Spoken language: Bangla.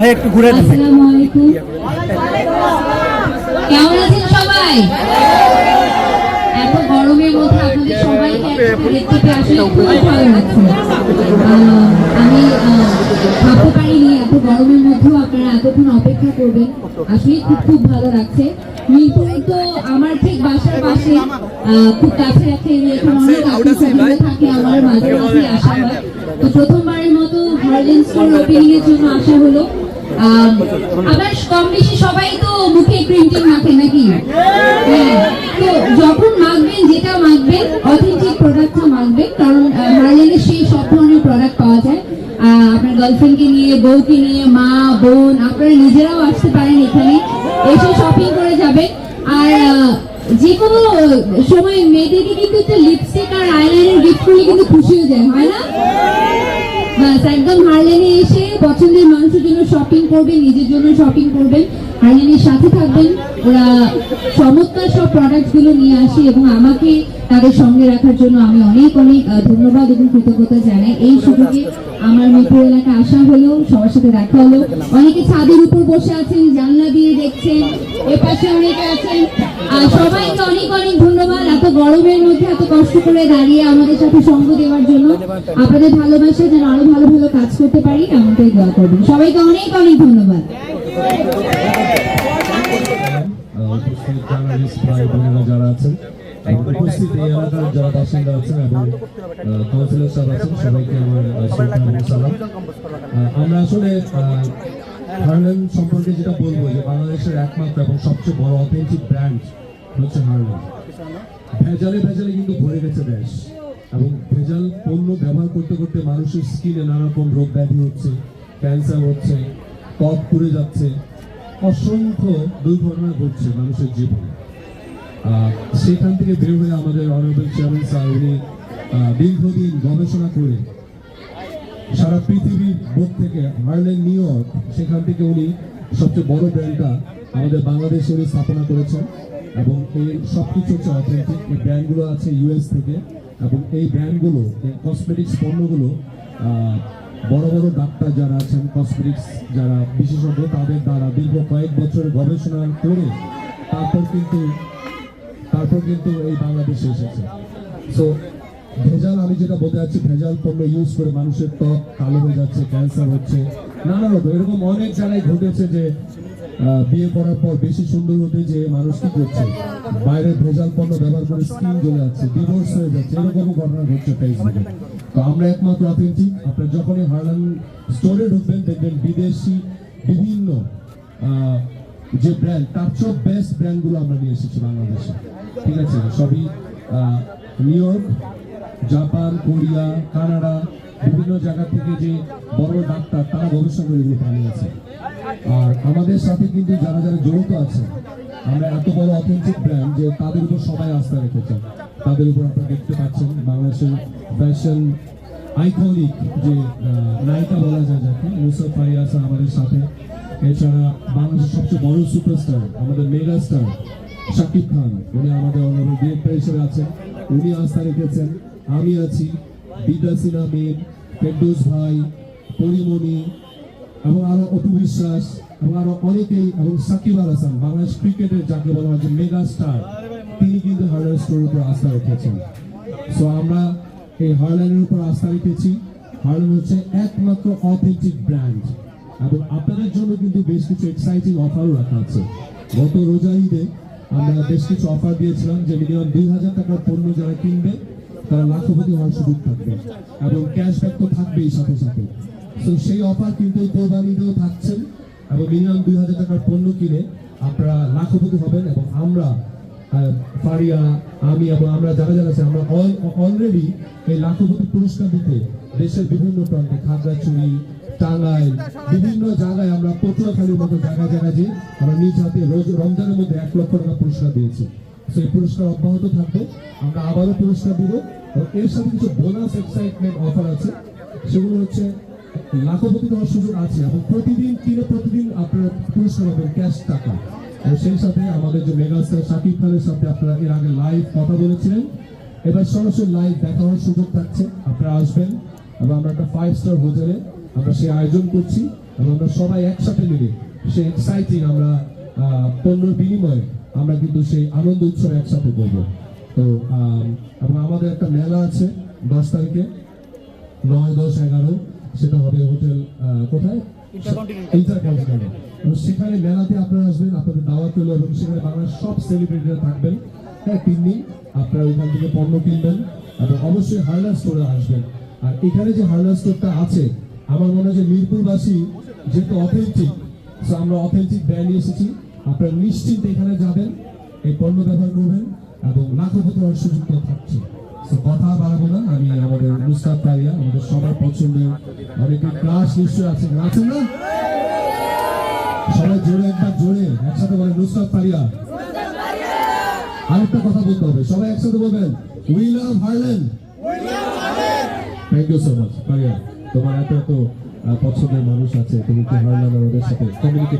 একটু ঘুরে দেন আসসালামু আলাইকুম কেমন আছেন সবাই? এত গরমের মধ্যে আপনাদের সবাইকে দেখতে পেয়ে আসলে খুব ভালো লাগছে। আমি ভাবতে পারিনি এত গরমের মধ্যেও আপনারা এতক্ষণ অপেক্ষা করবেন। আসলে খুব খুব ভালো লাগছে। মিরপুর তো আমার ঠিক বাসার পাশে আহ, খুব কাছে অনেক আত্মীয় থাকে আমার মাঝে মাঝে আসা হয়। তো প্রথমবারের মতো হার্লেন স্টোর ওপেনিং এর জন্য আসা হলো। আম, আবার কম বেশি সবাই তো মুখে প্রিন্টিং মাখে নাকি? হ্যাঁ তো যখন মাখবেন যেটা মাখবেন অথেন্টিক প্রোডাক্টটা মাখবেন কারণ হার্লেনে সেই সব ধরনের প্রোডাক্ট পাওয়া যায়। আপনার গার্লফ্রেন্ডকে নিয়ে বউকে নিয়ে মা বোন আপনারা নিজেরাও আসতে পারেন এখানে। এসে শপিং করে যাবেন। আর যে কোনো সময় মেয়েদেরকে কিন্তু একটা লিপস্টিক আর আইলাইনার গিফট করলে কিন্তু খুশি হয়ে যায় হয় না? একদম হারলেনে এসে পছন্দের মানুষের জন্য শপিং করবেন নিজের জন্য শপিং করবেন। হারলেনের সাথে থাকবেন। ওরা চমৎকার সব প্রোডাক্টগুলো নিয়ে আসে এবং আমাকে তাদের সঙ্গে রাখার জন্য আমি অনেক অনেক ধন্যবাদ এবং কৃতজ্ঞতা জানাই। এই সুযোগে আমার মিরপুর এলাকায় আসা হলো, সবার সাথে দেখা হলো। অনেকে ছাদের উপর বসে আছেন, জানলা দিয়ে দেখছেন এ পাশে অনেকে আছেন। সবাইকে অনেক অনেক ধন্যবাদ। এত গরমের মধ্যে এত কষ্ট করে দাঁড়িয়ে আমাদের সাথে সঙ্গ দেওয়ার জন্য। আপনাদের ভালোবাসা যেন আরও ভালো ভালো কাজ করতে পারি, এমনটাই দোয়া করবেন। সবাইকে অনেক অনেক ধন্যবাদ। যারা আছেন যারা বাসিন্দা আছেন এবং কাউন্সিলর আমরা আসলে হার্লেন সম্পর্কে যেটা বলব যে বাংলাদেশের একমাত্র এবং সবচেয়ে বড় অথেন্টিক ব্র্যান্ড হচ্ছে হার্লেন। ভেজালে ভেজালে কিন্তু ভরে গেছে দেশ এবং ভেজাল পণ্য ব্যবহার করতে করতে মানুষের স্কিনে নানা রকম রোগ ব্যাধি হচ্ছে, ক্যান্সার হচ্ছে ত্বক পুড়ে যাচ্ছে। অসংখ্য দুর্ঘটনা ঘটছে মানুষের জীবনে। সেখান থেকে বের হয়ে আমাদের অনারেবল চেয়ারম্যান স্যার উনি দীর্ঘদিন গবেষণা করে সারা পৃথিবীর বোধ থেকে হার্লেন নিউ ইয়র্ক, সেখান থেকে উনি সবচেয়ে বড় ব্র্যান্ডটা আমাদের বাংলাদেশে উনি স্থাপনা করেছেন এবং এই সবকিছু হচ্ছে অথেন্টিক এই ব্র্যান্ডগুলো আছে ইউএস থেকে এবং এই ব্র্যান্ডগুলো কসমেটিক্স পণ্যগুলো বড় বড় ডাক্তার যারা আছেন কসমেটিক্স যারা বিশেষজ্ঞ, তাদের দ্বারা দীর্ঘ কয়েক বছর গবেষণা করে তারপর কিন্তু তারপর কিন্তু এই বাংলাদেশে এসেছে। সো ভেজাল, আমি যেটা বলতে যাচ্ছি ভেজাল পণ্য ইউজ করে মানুষের ত্বক কালো হয়ে যাচ্ছে ক্যান্সার হচ্ছে, নানা রকম। এরকম অনেক জায়গায় ঘটেছে যে বিয়ে করার পর বেশি সুন্দর হতে যে মানুষ কি করছে। বাইরের ভেজাল পণ্য ব্যবহার করে স্কিন জ্বলে যাচ্ছে ডিভোর্স হয়ে যাচ্ছে এরকম ঘটনা ঘটছে ফেসবুকে তো আমরা একমাত্র অথেন্টিক আপনার যখনই হার্লান স্টোরে ঢুকবেন, দেখবেন বিদেশি বিভিন্ন যে ব্র্যান্ড তার সব বেস্ট ব্র্যান্ডগুলো আমরা নিয়ে এসেছি বাংলাদেশে। ঠিক আছে? সবই New York Japan Korea Canada বিভিন্ন জায়গা থেকে যে বড় ডাক্তার, তারা গবেষণা করে এগুলো বানিয়েছে। আর আমাদের সাথে কিন্তু যারা যারা জড়িত আছে, আমরা এত বড় অথেন্টিক ব্র্যান্ড যে তাদের উপর সবাই আস্থা রেখেছেন তাদের উপর আপনারা দেখতে পাচ্ছেন বাংলাদেশের ফ্যাশন আইকনিক যে নায়িকা বলা যায় যাকে মুসাফ ফারিয়াসা আমাদের সাথে। এছাড়া বাংলাদেশের সবচেয়ে বড় সুপারস্টার আমাদের মেগা স্টার শাকিব খান, উনি আমাদের অনারেবল ডিরেক্টর হিসেবে আছেন। উনি আস্থা রেখেছেন। আমি আছি বিদ্যাসিনা মেম ফেরদৌস ভাই, পরিমণি এবং আরও অপু বিশ্বাস এবং আরও অনেকেই এবং সাকিব আল হাসান, বাংলাদেশ ক্রিকেটের যাকে বলা হয় যে মেগা স্টার তিনি কিন্তু হার্ডার স্টোরের উপর আস্থা রেখেছেন। সো আমরা এই হার্লাইনের উপর আস্থা রেখেছি। হার্লাইন হচ্ছে একমাত্র অথেন্টিক ব্র্যান্ড এবং আপনাদের জন্য কিন্তু বেশ কিছু এক্সাইটিং অফারও রাখা আছে। গত রোজা ঈদে আমরা বেশ কিছু অফার দিয়েছিলাম, যে মিনিমাম দুই হাজার টাকার পণ্য যারা কিনবে, তারা লাখপতি হওয়ার সুযোগ থাকবে। এবং ক্যাশব্যাক তো থাকবেই সাথে সাথে। তো সেই অফার কিন্তু কোরবানিতেও থাকছেন এবং মিনিমাম দুই হাজার টাকার পণ্য কিনে আপনারা লাখপতি হবেন এবং আমরা ফারিয়া, আমি এবং আমরা যারা যারা আছি, আমরা অলরেডি এই লাখপতি পুরস্কার দিতে দেশের বিভিন্ন প্রান্তে খাগড়াছড়ি টাঙ্গাইল, বিভিন্ন জায়গায় আমরা পটুয়াখালীর মতো জায়গায় জায়গায় যে আমরা নিজ হাতে রোজ রমজানের মধ্যে এক লক্ষ টাকা পুরস্কার দিয়েছি। সেই পুরস্কার অব্যাহত থাকবে। আমরা আবারও পুরস্কার দিব। এবং এর সাথে কিছু বোনাস এক্সাইটমেন্ট অফার আছে। সেগুলো হচ্ছে লাখপতি হওয়ার সুযোগ আছে, এবং প্রতিদিন কিনে প্রতিদিন আপনারা পুরস্কার পাবেন ক্যাশ টাকা। সেই সাথে আমাদের যে মেগাস্টার শাকিব খানের সাথে আপনারা এর আগে লাইভ কথা বলেছিলেন। এবার সরাসরি লাইভ দেখা হওয়ার সুযোগ থাকছে, আপনারা আসবেন, এবং আমরা একটা ফাইভ স্টার হোটেলে আমরা সেই আয়োজন করছি, এবং আমরা সবাই একসাথে মিলে সেই এক্সাইটিং আমরা পণ্যের বিনিময়ে আমরা কিন্তু সেই আনন্দ উৎসব একসাথে করব। তো এবং আমাদের একটা মেলা আছে দশ তারিখে, নয়, দশ, এগারো। সেটা হবে হোটেল কোথায়? ইন্টারকন্টিনেন্টাল সেখানে মেলাতে আপনারা আসবেন আপনাদের দাওয়াত হলো এবং সেখানে বাংলার সব সেলিব্রিটিরা থাকবেন। হ্যাঁ তিন আপনারা ওইখান থেকে পণ্য কিনবেন এবং অবশ্যই হার্লার স্টোরে আসবেন। আর এখানে যে হার্লার স্টোরটা আছে আমার মনে হয় যে মিরপুরবাসী যেহেতু অথেন্টিক সো আমরা অথেন্টিক ব্র্যান্ড নিয়ে এসেছি। আপনারা নিশ্চিন্তে এখানে যাবেন এই পণ্য ব্যবহার করবেন এবং লাখপতি হওয়ার সুযোগ থাকছে। কথা বাড়াবো না। আমি আমাদের নুসরাত পারিয়া, আমাদের সবার পছন্দের অনেকে ক্লাস নিশ্চয় আছে। আছেন না? সবাই জোরে, একবার জোরে, একসাথে বলেন নুসরাত পারিয়া। আরেকটা কথা বলতে হবে। সবাই একসাথে বলবেন we love Harland thank you so much পারিয়া। তোমার এত এত পছন্দের মানুষ আছে। তুমি কি হারল্যান্ড ওদের সাথে কমিউনিকেট